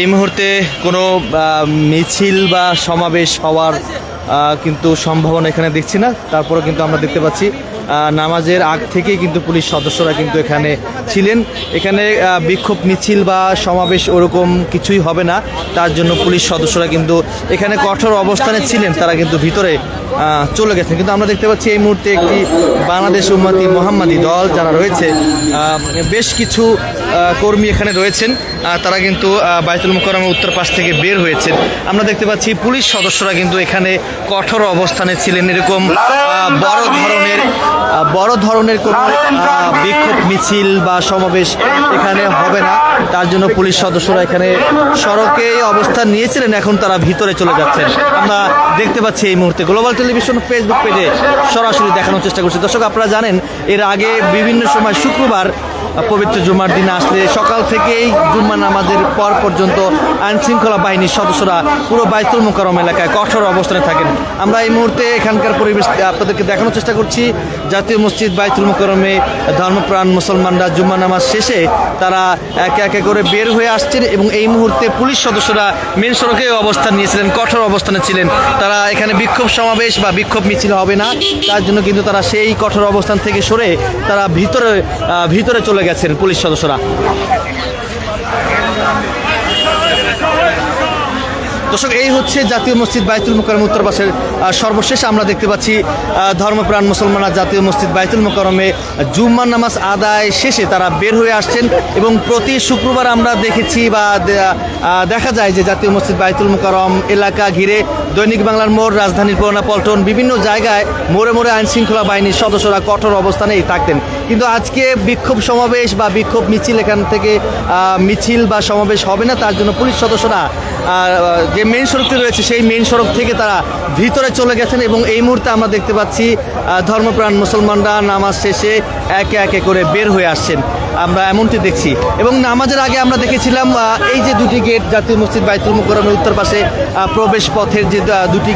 এই মুহূর্তে কোনো মিছিল বা সমাবেশ হওয়ার কিন্তু সম্ভাবনা এখানে দেখছি না। তারপরে কিন্তু আমরা দেখতে পাচ্ছি নামাজের আগ থেকেই কিন্তু পুলিশ সদস্যরা কিন্তু এখানে ছিলেন। এখানে বিক্ষোভ মিছিল বা সমাবেশ ওরকম কিছুই হবে না। তার জন্য পুলিশ সদস্যরা কিন্তু এখানে কঠোর অবস্থানে ছিলেন। তারা কিন্তু ভিতরে চলে গেছেন। কিন্তু আমরা দেখতে পাচ্ছি এই মুহূর্তে একটি বাংলাদেশ উম্মতি মোহাম্মদী দল যারা রয়েছে বেশ কিছু কর্মী এখানে রয়েছেন। তারা কিন্তু বাইতুল মুকরমের উত্তর পাশ থেকে বের হয়েছেন। আমরা দেখতে পাচ্ছি পুলিশ সদস্যরা কিন্তু এখানে কঠোর অবস্থানে ছিলেন। এরকম বড় ধরনের বড় ধরনের কোনো বিক্ষোভ মিছিল বা সমাবেশ এখানে হবে না। তার জন্য পুলিশ সদস্যরা এখানে সড়কে অবস্থান নিয়েছিলেন। এখন তারা ভিতরে চলে যাচ্ছেন। আমরা দেখতে পাচ্ছি এই মুহূর্তে গ্লোবাল টেলিভিশন ফেসবুক পেজে সরাসরি দেখানোর চেষ্টা করছি। দর্শক, আপনারা জানেন, এর আগে বিভিন্ন সময় শুক্রবার পবিত্র জুমার দিনে আসলে সকাল থেকেই জুম্মা নামাজের পর পর্যন্ত আইন শৃঙ্খলা বাহিনীর সদস্যরা পুরো বাইতুল মোকারম এলাকায় কঠোর অবস্থানে থাকেন। আমরা এই মুহূর্তে এখানকার পরিবেশ আপনাদেরকে দেখানোর চেষ্টা করছি। জাতীয় মসজিদ বাইতুল মোকারমে ধর্মপ্রাণ মুসলমানরা জুম্মা নামাজ শেষে তারা একে একে করে বের হয়ে আসছেন এবং এই মুহূর্তে পুলিশ সদস্যরা মেন সড়কে অবস্থান নিয়েছিলেন, কঠোর অবস্থানে ছিলেন। তারা এখানে বিক্ষোভ সমাবেশ বা বিক্ষোভ মিছিল হবে না। তার জন্য কিন্তু তারা সেই কঠোর অবস্থান থেকে সরে তারা ভিতরে ভিতরে চলে গেছেন পুলিশ সদস্যরা। দর্শক, এই হচ্ছে জাতীয় মসজিদ বাইতুল মোকারম উত্তর পাশের সর্বশেষ আমরা দেখতে পাচ্ছি ধর্মপ্রাণ মুসলমানরা জাতীয় মসজিদ বাইতুল মোকারমে জুম্মার নামাজ আদায় শেষে তারা বের হয়ে আসছেন এবং প্রতি শুক্রবার আমরা দেখেছি বা দেখা যায় যে জাতীয় মসজিদ বাইতুল মোকারম এলাকা ঘিরে দৈনিক বাংলার মোড়, রাজধানীর পুরোনা পল্টন, বিভিন্ন জায়গায় মোড়ে মোড়ে আইন শৃঙ্খলা বাহিনীর সদস্যরা কঠোর অবস্থানেই থাকতেন। কিন্তু আজকে বিক্ষোভ সমাবেশ বা বিক্ষোভ মিছিল এখান থেকে মিছিল বা সমাবেশ হবে না, তার জন্য পুলিশ সদস্যরা যে মেন সড়কটি রয়েছে সেই মেন সড়ক থেকে তারা ভিতরে চলে গেছেন এবং এই মুহূর্তে আমরা দেখতে পাচ্ছি ধর্মপ্রাণ মুসলমানরা নামাজ শেষে একে একে করে বের হয়ে আসছেন। আমরা এমনটি দেখছি। এবং নামাজের আগে আমরা দেখেছিলাম এই যে দুটি গেট, জাতীয় মসজিদ বাইতুল মুকরমের উত্তর পাশে প্রবেশ পথের যে দুটি